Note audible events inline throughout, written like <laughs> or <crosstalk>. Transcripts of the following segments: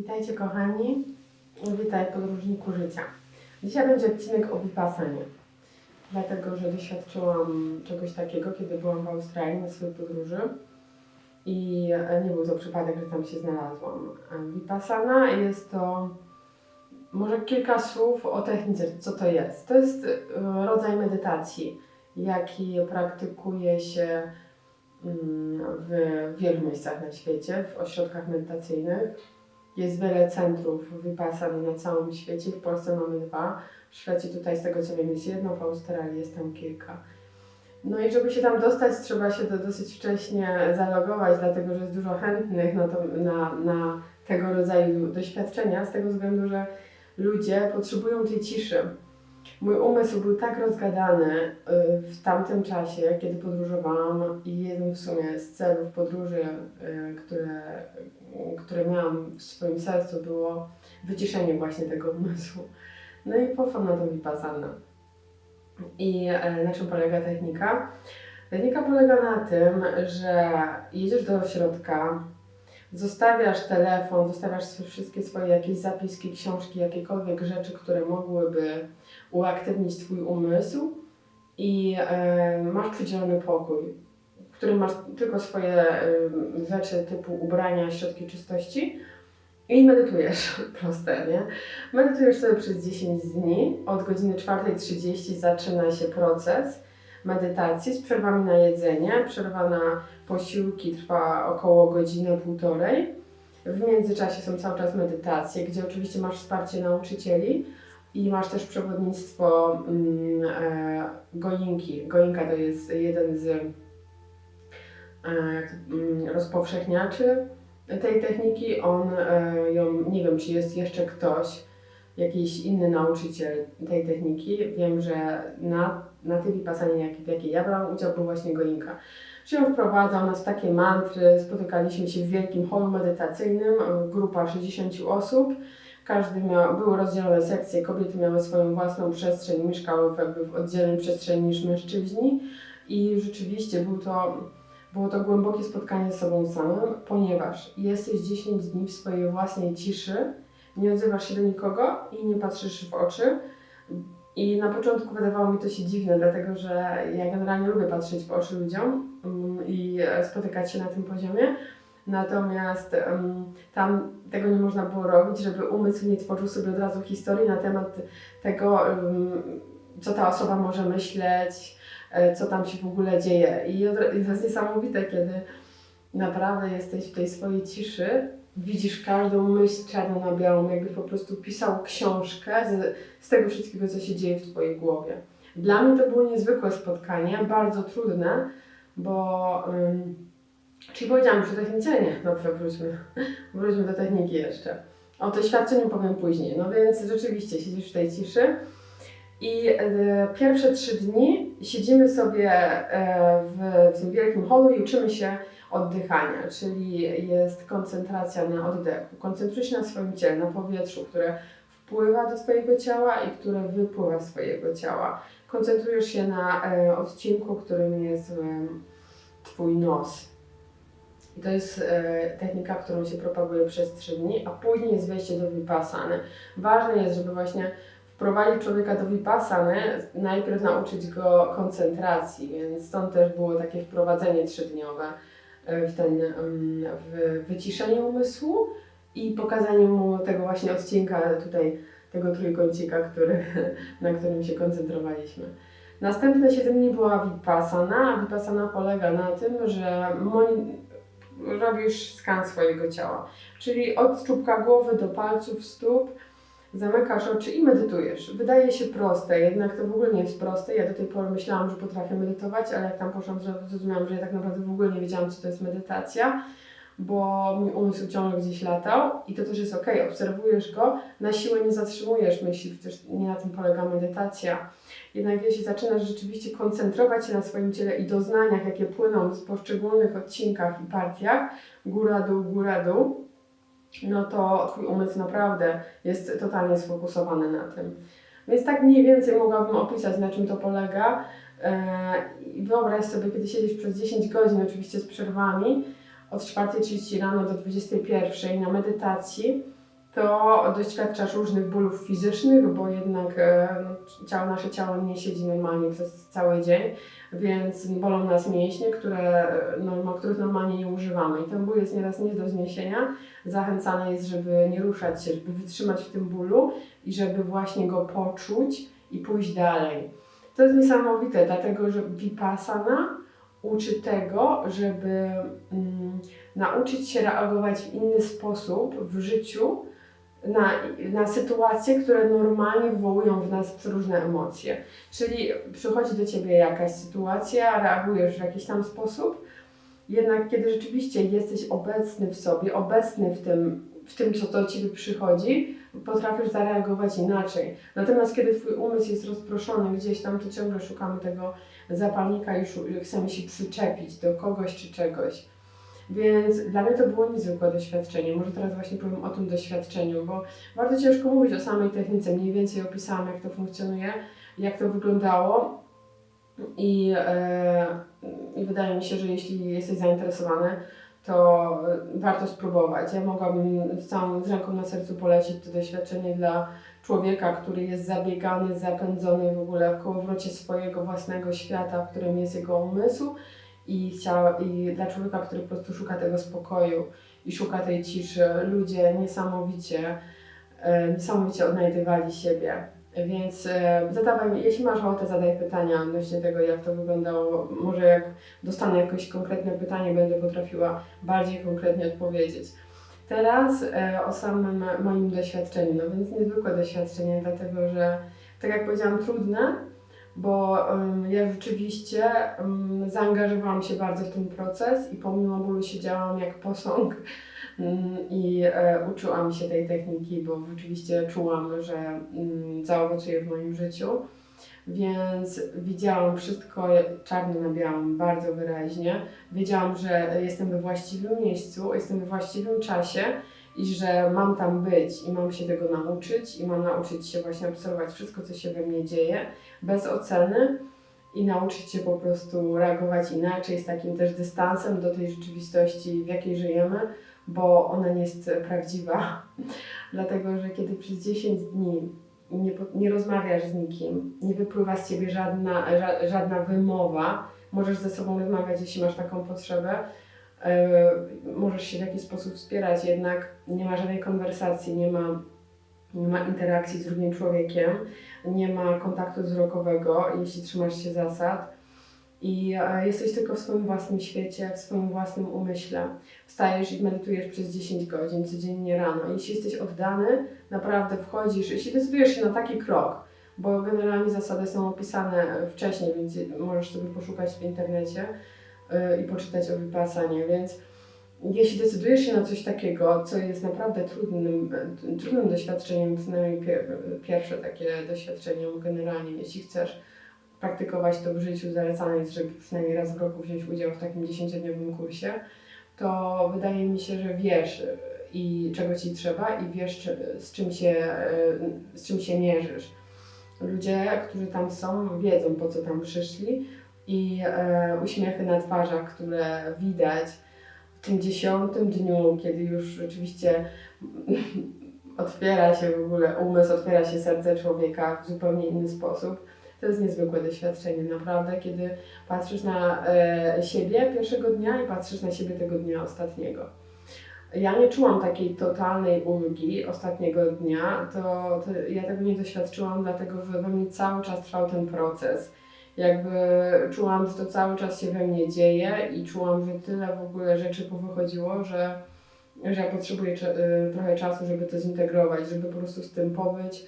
Witajcie kochani, witaj podróżniku życia. Dzisiaj będzie odcinek o Vipassanie, dlatego że doświadczyłam czegoś takiego, kiedy byłam w Australii na swojej podróży i nie był to przypadek, że tam się znalazłam. Vipassana jest to może kilka słów o technice, co to jest. To jest e, rodzaj medytacji, jaki praktykuje się mm, w wielu miejscach na świecie, w ośrodkach medytacyjnych. Jest wiele centrów Vipassany na całym świecie. W Polsce mamy dwa. W Szwecji tutaj z tego co wiem jest jedno, w Australii jest tam kilka. No i żeby się tam dostać, trzeba się do, dosyć wcześnie zalogować, dlatego że jest dużo chętnych na, to, na, na tego rodzaju doświadczenia, z tego względu, że ludzie potrzebują tej ciszy. Mój umysł był tak rozgadany y, w tamtym czasie, kiedy podróżowałam i jednym w sumie z celów podróży, y, które, które miałam w swoim sercu było wyciszenie właśnie tego umysłu. No i poszłam na tą Vipassanę. I e, na czym polega technika? Technika polega na tym, że jedziesz do ośrodka, zostawiasz telefon, zostawiasz wszystkie swoje jakieś zapiski, książki, jakiekolwiek rzeczy, które mogłyby uaktywnić Twój umysł i e, masz przydzielony pokój, w którym masz tylko swoje e, rzeczy typu ubrania, środki czystości i medytujesz, <laughs> proste, nie? Medytujesz sobie przez 10 dni, od godziny 4.30 zaczyna się proces medytacji z przerwami na jedzenie, przerwa na posiłki trwa około godziny, półtorej. W międzyczasie są cały czas medytacje, gdzie oczywiście masz wsparcie nauczycieli, i masz też przewodnictwo mm, e, goinki. Goinka to jest jeden z e, mm, rozpowszechniaczy tej techniki. On e, ją, nie wiem czy jest jeszcze ktoś, jakiś inny nauczyciel tej techniki. Wiem, że na, na tej Vipassanie, jak, w jakiej ja brałam udział, był właśnie goinka. Czy on wprowadzał nas w takie mantry, spotykaliśmy się w wielkim holu medytacyjnym, grupa 60 osób. Każdy miał, były rozdzielone sekcje, kobiety miały swoją własną przestrzeń, mieszkały jakby w oddzielnej przestrzeni niż mężczyźni i rzeczywiście był to, było to głębokie spotkanie z sobą samym, ponieważ jesteś 10 dni w swojej własnej ciszy, nie odzywasz się do nikogo i nie patrzysz w oczy. I na początku wydawało mi to się dziwne, dlatego że ja generalnie lubię patrzeć w oczy ludziom mm, i spotykać się na tym poziomie. Natomiast um, tam tego nie można było robić, żeby umysł nie tworzył sobie od razu historii na temat tego, um, co ta osoba może myśleć, e, co tam się w ogóle dzieje. I i to jest niesamowite, kiedy naprawdę jesteś w tej swojej ciszy, widzisz każdą myśl czarno na białą, jakby po prostu pisał książkę z, z tego wszystkiego, co się dzieje w Twojej głowie. Dla mnie to było niezwykłe spotkanie, bardzo trudne, bo... Um, Czyli powiedziałam o technice? Nie, dobrze, wróćmy. <laughs> Wróćmy do techniki jeszcze. O doświadczeniu powiem później. No więc rzeczywiście siedzisz w tej ciszy i e, pierwsze trzy dni siedzimy sobie e, w, w tym wielkim holu i uczymy się oddychania, czyli jest koncentracja na oddechu. Koncentruj się na swoim ciele, na powietrzu, które wpływa do Twojego ciała i które wypływa z Twojego ciała. Koncentrujesz się na e, odcinku, którym jest e, Twój nos. I to jest e, technika, którą się propaguje przez 3 dni, a później jest wejście do Vipassany. Ważne jest, żeby właśnie wprowadzić człowieka do Vipassany, najpierw nauczyć go koncentracji, więc stąd też było takie wprowadzenie trzydniowe w ten w wyciszenie umysłu i pokazanie mu tego właśnie odcinka tutaj, tego trójkącika, który, <laughs> na którym się koncentrowaliśmy. Następne 7 dni była Vipassana, a Vipassana polega na tym, że robisz skan swojego ciała. Czyli od czubka głowy do palców stóp zamykasz oczy i medytujesz. Wydaje się proste, jednak to w ogóle nie jest proste. Ja do tej pory myślałam, że potrafię medytować, ale jak tam poszłam, zro- zrozumiałam, że ja tak naprawdę w ogóle nie wiedziałam, co to jest medytacja, bo mój umysł ciągle gdzieś latał i to też jest ok, obserwujesz go, na siłę nie zatrzymujesz myśli, przecież nie na tym polega medytacja. Jednak jeśli zaczynasz rzeczywiście koncentrować się na swoim ciele i doznaniach, jakie płyną z poszczególnych odcinkach i partiach, góra, dół, góra, dół, no to Twój umysł naprawdę jest totalnie sfokusowany na tym. Więc tak mniej więcej mogłabym opisać, na czym to polega. Eee, I wyobraź sobie, kiedy siedzisz przez 10 godzin, oczywiście z przerwami, od 4.30 rano do 21.00 na medytacji to doświadczasz różnych bólów fizycznych, bo jednak e, no, ciało, nasze ciało nie siedzi normalnie przez cały dzień, więc bolą nas mięśnie, które, no, których normalnie nie używamy. I ten ból jest nieraz nie do zniesienia. Zachęcane jest, żeby nie ruszać się, żeby wytrzymać w tym bólu i żeby właśnie go poczuć i pójść dalej. To jest niesamowite, dlatego że Vipassana uczy tego, żeby mm, nauczyć się reagować w inny sposób w życiu na, na sytuacje, które normalnie wywołują w nas różne emocje. Czyli przychodzi do ciebie jakaś sytuacja, reagujesz w jakiś tam sposób, jednak kiedy rzeczywiście jesteś obecny w sobie, obecny w tym, w tym co do ciebie przychodzi, potrafisz zareagować inaczej. Natomiast kiedy twój umysł jest rozproszony gdzieś tam, to ciągle szukamy tego zapalnika i chcemy się przyczepić do kogoś czy czegoś. Więc dla mnie to było niezwykłe doświadczenie. Może teraz właśnie powiem o tym doświadczeniu, bo bardzo ciężko mówić o samej technice. Mniej więcej opisałam, jak to funkcjonuje, jak to wyglądało. I, e, I wydaje mi się, że jeśli jesteś zainteresowany, to warto spróbować. Ja mogłabym z całą z ręką na sercu polecić to doświadczenie dla człowieka, który jest zabiegany, zapędzony w ogóle w kołowrocie swojego własnego świata, w którym jest jego umysł i, chciał, i dla człowieka, który po prostu szuka tego spokoju i szuka tej ciszy. Ludzie niesamowicie, e, niesamowicie odnajdywali siebie. Więc e, zadawaj jeśli masz ochotę, zadaj pytania odnośnie tego, jak to wyglądało. Może jak dostanę jakieś konkretne pytanie, będę potrafiła bardziej konkretnie odpowiedzieć. Teraz e, o samym moim doświadczeniu, no więc niezwykłe doświadczenie, dlatego że, tak jak powiedziałam, trudne, bo ja rzeczywiście zaangażowałam się bardzo w ten proces i pomimo bólu siedziałam jak posąg i e, uczyłam się tej techniki, bo rzeczywiście czułam, że zaowocuje w moim życiu. Więc widziałam wszystko czarno na białym bardzo wyraźnie. Wiedziałam, że jestem we właściwym miejscu, jestem we właściwym czasie i że mam tam być i mam się tego nauczyć i mam nauczyć się właśnie obserwować wszystko, co się we mnie dzieje, bez oceny i nauczyć się po prostu reagować inaczej, z takim też dystansem do tej rzeczywistości, w jakiej żyjemy, bo ona nie jest prawdziwa. <laughs> Dlatego, że kiedy przez 10 dni nie, nie rozmawiasz z nikim, nie wypływa z ciebie żadna, ża, żadna wymowa, możesz ze sobą rozmawiać, jeśli masz taką potrzebę, możesz się w jakiś sposób wspierać, jednak nie ma żadnej konwersacji, nie ma, nie ma interakcji z drugim człowiekiem, nie ma kontaktu wzrokowego, jeśli trzymasz się zasad. I e, jesteś tylko w swoim własnym świecie, w swoim własnym umyśle. Wstajesz i medytujesz przez 10 godzin codziennie rano. Jeśli jesteś oddany, naprawdę wchodzisz, jeśli decydujesz się na taki krok, bo generalnie zasady są opisane wcześniej, więc możesz sobie poszukać w internecie i poczytać o Vipassanie, więc jeśli decydujesz się na coś takiego, co jest naprawdę trudnym, trudnym doświadczeniem, przynajmniej pier, pierwsze takie doświadczenie generalnie, jeśli chcesz praktykować to w życiu, zalecane jest, żeby przynajmniej raz w roku wziąć udział w takim 10-dniowym kursie, to wydaje mi się, że wiesz y, i czego ci trzeba i wiesz z, czym się, y, z czym się mierzysz. Ludzie, którzy tam są, wiedzą po co tam przyszli i e, uśmiechy na twarzach, które widać w tym dziesiątym dniu, kiedy już rzeczywiście <laughs> otwiera się w ogóle umysł, otwiera się serce człowieka w zupełnie inny sposób. To jest niezwykłe doświadczenie, naprawdę, kiedy patrzysz na e, siebie pierwszego dnia i patrzysz na siebie tego dnia ostatniego. Ja nie czułam takiej totalnej ulgi ostatniego dnia, to, to ja tego nie doświadczyłam, dlatego że we mnie cały czas trwał ten proces. Jakby czułam, że to cały czas się we mnie dzieje i czułam, że tyle w ogóle rzeczy powychodziło, że, że ja potrzebuję y, trochę czasu, żeby to zintegrować, żeby po prostu z tym pobyć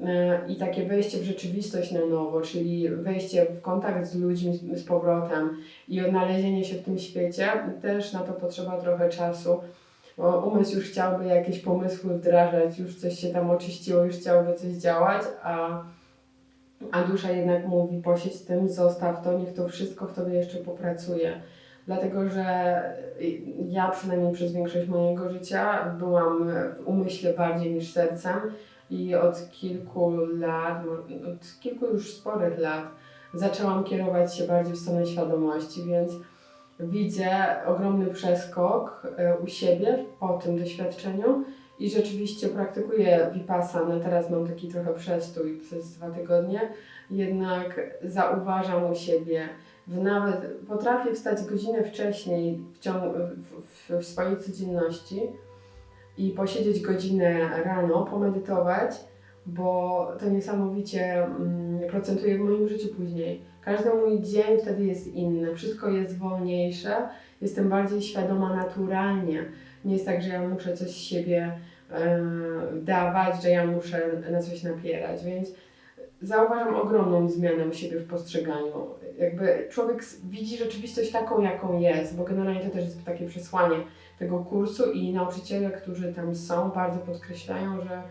E, i takie wejście w rzeczywistość na nowo, czyli wejście w kontakt z ludźmi z, powrotem i odnalezienie się w tym świecie, też na to potrzeba trochę czasu. Umysł już chciałby jakieś pomysły wdrażać, już coś się tam oczyściło, już chciałby coś działać, a, a dusza jednak mówi posiedź tym, zostaw to, niech to wszystko w tobie jeszcze popracuje. Dlatego, że ja przynajmniej przez większość mojego życia byłam w umyśle bardziej niż sercem i od kilku lat, mo- od kilku już sporych lat zaczęłam kierować się bardziej w stronę świadomości, więc widzę ogromny przeskok e, u siebie po tym doświadczeniu i rzeczywiście praktykuję Vipassanę. Teraz mam taki trochę przestój przez dwa tygodnie, jednak zauważam u siebie, w nawet potrafię wstać godzinę wcześniej w, ciągu, w, w, w swojej codzienności i posiedzieć godzinę rano, pomedytować, bo to niesamowicie mm, procentuje w moim życiu później. Każdy mój dzień wtedy jest inny, wszystko jest wolniejsze, jestem bardziej świadoma naturalnie. Nie jest tak, że ja muszę coś z siebie dawać, że ja muszę na coś napierać, więc zauważam ogromną zmianę u siebie w postrzeganiu. Jakby człowiek widzi rzeczywistość taką, jaką jest, bo generalnie to też jest takie przesłanie tego kursu i nauczyciele, którzy tam są, bardzo podkreślają, że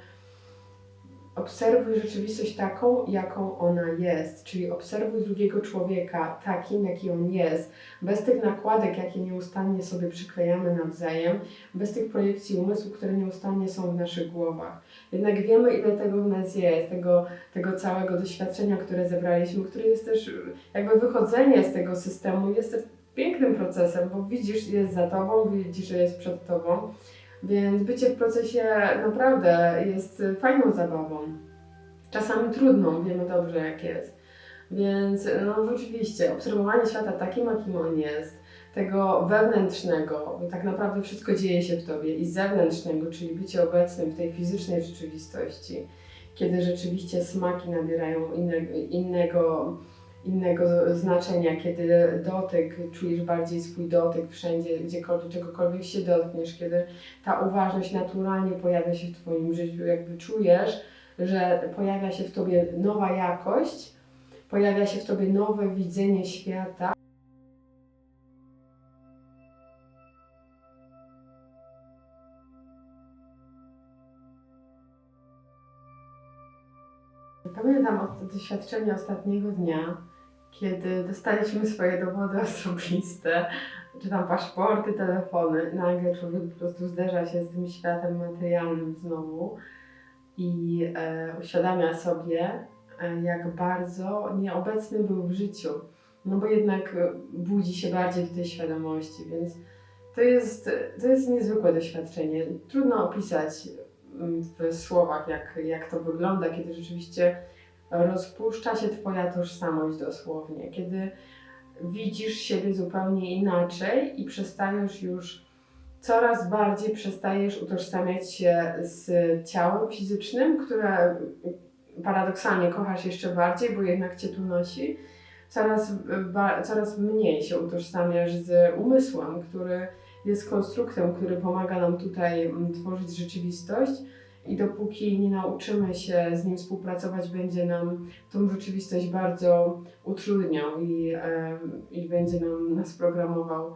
obserwuj rzeczywistość taką, jaką ona jest, czyli obserwuj drugiego człowieka takim, jaki on jest, bez tych nakładek, jakie nieustannie sobie przyklejamy nawzajem, bez tych projekcji umysłu, które nieustannie są w naszych głowach. Jednak wiemy, ile tego w nas jest, tego, tego całego doświadczenia, które zebraliśmy, które jest też jakby wychodzenie z tego systemu, jest też pięknym procesem, bo widzisz, jest za tobą, widzisz, że jest przed tobą. Więc bycie w procesie naprawdę jest fajną zabawą. Czasami trudną, wiemy dobrze jak jest. Więc no rzeczywiście, obserwowanie świata takim, jakim on jest, tego wewnętrznego, bo tak naprawdę wszystko dzieje się w tobie, i zewnętrznego, czyli bycie obecnym w tej fizycznej rzeczywistości, kiedy rzeczywiście smaki nabierają inne, innego, innego znaczenia, kiedy dotyk, czujesz bardziej swój dotyk wszędzie, gdziekolwiek, czegokolwiek się dotkniesz, kiedy ta uważność naturalnie pojawia się w Twoim życiu, jakby czujesz, że pojawia się w Tobie nowa jakość, pojawia się w Tobie nowe widzenie świata. Pamiętam od doświadczenia ostatniego dnia, kiedy dostaliśmy swoje dowody osobiste, czy tam paszporty, telefony. Nagle człowiek po prostu zderza się z tym światem materialnym znowu i e, uświadamia sobie, e, jak bardzo nieobecny był w życiu. No bo jednak e, budzi się bardziej w tej świadomości, więc to jest, to jest niezwykłe doświadczenie. Trudno opisać mm, w słowach, jak, jak to wygląda, kiedy rzeczywiście rozpuszcza się Twoja tożsamość dosłownie, kiedy widzisz siebie zupełnie inaczej i przestajesz już coraz bardziej przestajesz utożsamiać się z ciałem fizycznym, które paradoksalnie kochasz jeszcze bardziej, bo jednak Cię tu nosi. Coraz, coraz mniej się utożsamiasz z umysłem, który jest konstruktem, który pomaga nam tutaj tworzyć rzeczywistość. I dopóki nie nauczymy się z nim współpracować, będzie nam tą rzeczywistość bardzo utrudniał i, i będzie nam nas programował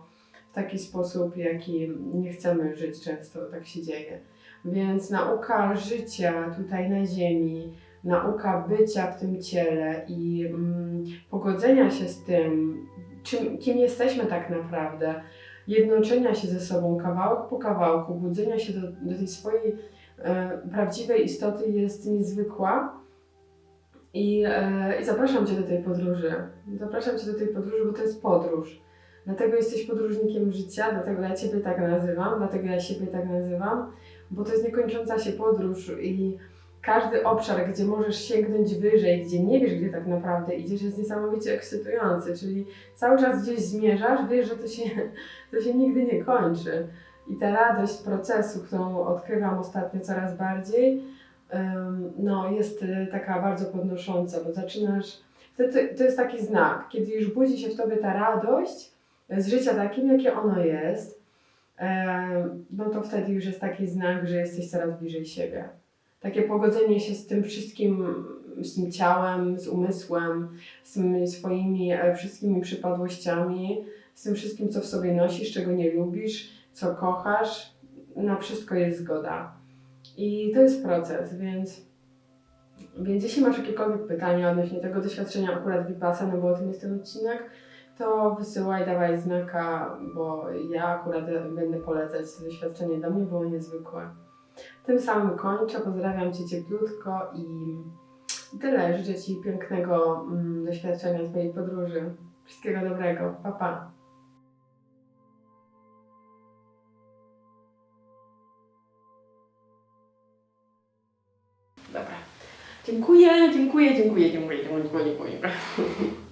w taki sposób, jaki nie chcemy żyć często, tak się dzieje. Więc nauka życia tutaj na Ziemi, nauka bycia w tym ciele i mm, pogodzenia się z tym, czym, kim jesteśmy tak naprawdę, jednoczenia się ze sobą kawałek po kawałku, budzenia się do, do tej swojej prawdziwej istoty jest niezwykła. I, e, I zapraszam Cię do tej podróży. Zapraszam Cię do tej podróży, bo to jest podróż. Dlatego jesteś podróżnikiem życia, dlatego ja Ciebie tak nazywam, dlatego ja siebie tak nazywam, bo to jest niekończąca się podróż i każdy obszar, gdzie możesz sięgnąć wyżej, gdzie nie wiesz, gdzie tak naprawdę idziesz, jest niesamowicie ekscytujący, czyli cały czas gdzieś zmierzasz, wiesz, że to się, <laughs> to się nigdy nie kończy. I ta radość procesu, którą odkrywam ostatnio coraz bardziej, no, jest y, taka bardzo podnosząca, bo zaczynasz. To, to, jest taki znak, kiedy już budzi się w tobie ta radość z życia takim, jakie ono jest, no to wtedy już jest taki znak, że jesteś coraz bliżej siebie. Takie pogodzenie się z tym wszystkim, z tym ciałem, z umysłem, z tymi swoimi e, wszystkimi przypadłościami, z tym wszystkim, co w sobie nosisz, czego nie lubisz, co kochasz, na wszystko jest zgoda. I to jest proces, więc, więc jeśli masz jakiekolwiek pytania odnośnie tego doświadczenia akurat Vipassana, no bo o tym jest ten odcinek, to wysyłaj, dawaj znaka, bo ja akurat będę polecać to doświadczenie do mnie, było niezwykłe. Tym samym kończę, pozdrawiam Cię cieplutko i tyle. Życzę Ci pięknego mm, doświadczenia Twojej podróży. Wszystkiego dobrego. Pa, pa. Dziękuję, dziękuję, dziękuję, dziękuję, dziękuję, dziękuję. dziękuję.